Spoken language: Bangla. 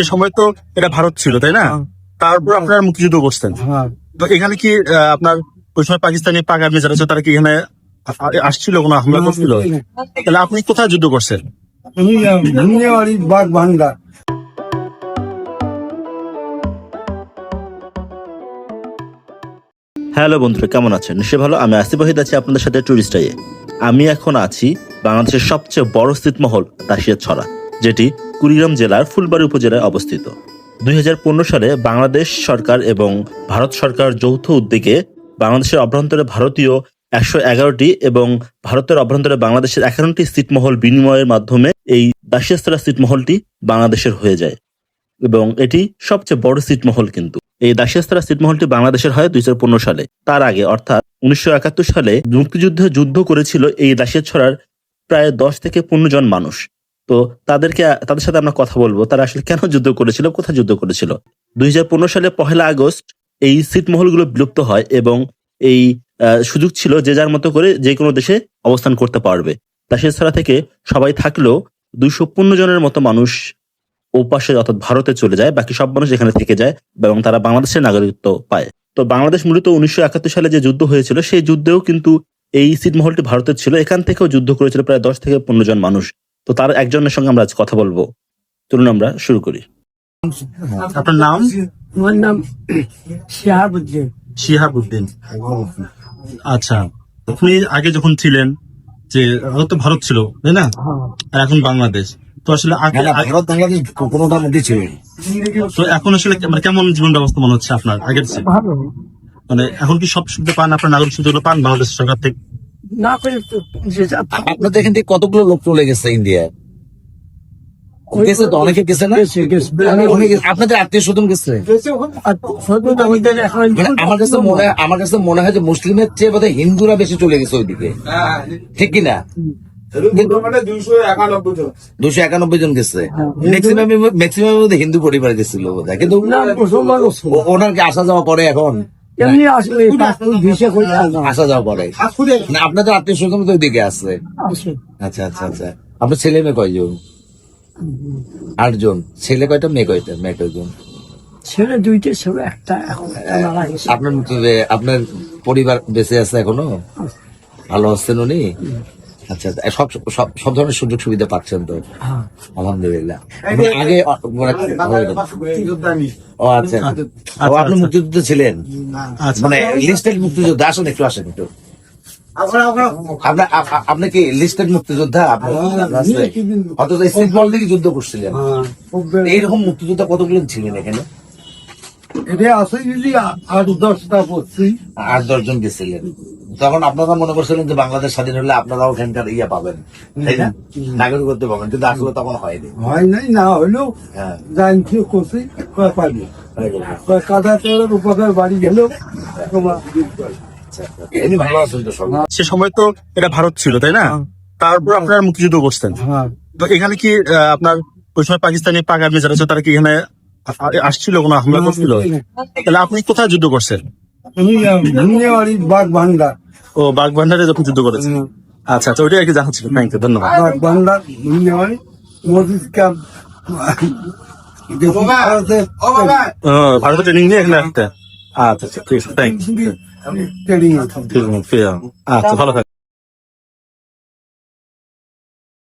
সে সময় তো এটা ভারত ছিল তাই না? তারপর আপনারা মুক্তিযুদ্ধ করছেন হ্যাঁ। তো এখানে কি আপনার ওই সময় পাকিস্তানি পাক আর্মি যারা ছিল তারা কি এখানে আসছিল কোনো হামলা করছিল? তাহলে আপনি কোথায় যুদ্ধ করছেন? বাগ হ্যালো বন্ধুরা কেমন আছেন? নিশ্চয়ই ভালো। আমি আসিফ ওয়াহিদ আছি আপনাদের সাথে টুরিস্টাইয়ে আমি এখন আছি বাংলাদেশের সবচেয়ে বড় স্থিতমহল তাসিয়া ছড়া যেটি কুড়িগ্রাম জেলার ফুলবাড়ি উপজেলায় অবস্থিত। দুই হাজার পনেরো সালে বাংলাদেশ সরকার এবং ভারত সরকার যৌথ উদ্যোগে বাংলাদেশের অভ্যন্তরে ভারতীয় একশো এগারোটি এবং ভারতের অভ্যন্তরে বাংলাদেশের একান্নটি সিটমহল বিনিময়ের মাধ্যমে এই দাসিয়াস্তরা সিটমহলটি বাংলাদেশের হয়ে যায় এবং এটি সবচেয়ে বড় সিটমহল কিন্তু। এই দাসিয়াস্তরা সিটমহলটি বাংলাদেশের হয় দুই হাজার পনেরো সালে। তার আগে, অর্থাৎ উনিশশো একাত্তর সালে মুক্তিযুদ্ধে যুদ্ধ করেছিল এই দাসিয়া ছড়ার প্রায় দশ থেকে পনেরো জন মানুষ। তো তাদেরকে, তাদের সাথে আমরা কথা বলব। তারা আসলে কেন যুদ্ধ করেছিল, কোথায় যুদ্ধ করেছিল? দুই হাজার পনেরো সালে পহেলা আগস্ট এই ছিটমহলগুলো বিলুপ্ত হয় এবং এই সুযোগ ছিল যে যার মতো করে যে কোনো দেশে অবস্থান করতে পারবে। দাসিয়া ছড়া থেকে সবাই থাকলেও দুইশো পনেরো জনের মতো মানুষ ওপাশে অর্থাৎ ভারতে চলে যায়, বাকি সব মানুষ এখানে থেকে যায় এবং তারা বাংলাদেশের নাগরিকত্ব পায়। তো বাংলাদেশ মূলত উনিশশো একাত্তর সালে যে যুদ্ধ হয়েছিল, সেই যুদ্ধেও কিন্তু এই ছিটমহলটি ভারতের ছিল। এখান থেকেও যুদ্ধ করেছিল প্রায় দশ থেকে পনেরো জন মানুষ। তো তার একজনের সঙ্গে আমরা আজ কথা বলব। চলুন আমরা শুরু করি। আপনার নাম? আমার নাম শাহাবুদ্দিন। শিহাবুদ্দিন। আচ্ছা আপনি আগে যখন ছিলেন যে আগে তো ভারত ছিল তাই না? আর এখন বাংলাদেশ। তো আসলে আগে ভারত বাংলাদেশ কোনোটার মধ্যে ছিল তো এখন আসলে মানে কেমন জীবন ব্যবস্থা মনে হচ্ছে আপনার আগের চেয়ে? মানে এখন কি সব সুবিধা পান আপনার নাগরিক সুবিধাগুলো পান বাংলাদেশ সরকার থেকে? না করে তো যে আপনাদের এখান থেকে কতগুলো লোক চলে গেছে ইন্ডিয়া গেছে তো? অনেকে গেছে না? আপনাদের আত্মীয় স্বজন গেছে? মানে আমার কাছে মনে হয় আমার কাছে মনে হয় যে মুসলিমের চেয়ে বোধহয় হিন্দুরা বেশি চলে গেছে ওইদিকে। ঠিক কিনা? দুশো একানব্বই জন গেছে। ম্যাক্সিমাম হিন্দু পরিবার গেছিল বোধ কিন্তু ওনার কি আসা যাওয়া পরে এখন? এমনি আসলে পাসপোর্ট ভিসা করে আসলাম। আসা যাওয়া পরে। না আপনাদের আত্মীয় স্বজন তো ওইদিকে আছে। আচ্ছা আচ্ছা আচ্ছা। আপনার ছেলে মেয়ে কয়জন? আটজন। ছেলে কয়টা মেয়ে কয়টা? মেয়ে কয়জন? ছেলে দুইটা ছেলে একটা আপনার আপনার পরিবার বেঁচে আছে এখনও? ভালো আছেন উনি? আচ্ছা আচ্ছা, সব সব সব ধরনের সুযোগ সুবিধা পাচ্ছেন তো? হ্যাঁ। আলহামদুলিল্লাহ। মানে আগে মানে- ও আচ্ছা। আপনি মুক্তিযুদ্ধ ছিলেন? আচ্ছা। মানে লিস্টেড মুক্তিযোদ্ধা আসুন একটু আসেন একটু। আপনি কি লিস্টেড মুক্তিযোদ্ধা? অথচ স্টেট বল থেকে যুদ্ধ করছিলেন। এইরকম মুক্তিযোদ্ধা কতগুলো ছিলেন এখানে? এটা আছে যদি আট দশটা পড়ছি। আট দশজন গেছিলেন। তখন আপনারা মনে করছিলেন যে বাংলাদেশ স্বাধীন হলে আপনারাও ওখানকার ইয়ে পাবেন। তাই না? নাগরিকত্ব পাবেন কিন্তু আসলে তখন হয়নি। হয় নাই না হ্যাঁ। জানছি করছি কয় পাবি হয়ে গেছে। কয় কাদা তেলের উপকার বাড়ি গেল তোমার আচ্ছা, আচ্ছা। এমনি ভালো আছেন সে সময় তো এটা ভারত ছিল তাই না? তারপর আপনারা মুক্তিযুদ্ধ করছেন। হ্যাঁ। তো এখানে কি আহ, আপনার ওই সময় পাকিস্তানি পাক যারা ছিল তারা কি এখানে আসছিল কোনো হামলা করছিল? তাহলে আপনি কোথায় যুদ্ধ করছেন? ভুনিয়াবাড়ি বাগ ভান্ডার ও যখন যুদ্ধ করেছেন? আচ্ছা আচ্ছা ওইটাই আর কি জানা ছিল। থ্যাংক ইউ ধন্যবাদ। বাগ ভান্ডার ভুনিয়াবাড়ি মসজিদ ক্যাম্প। ভারতের ট্রেনিং নিয়ে এখানে আসতে? আচ্ছা আচ্ছা ঠিক আছে থ্যাংক ইউ ঠিক আছে আচ্ছা ভালো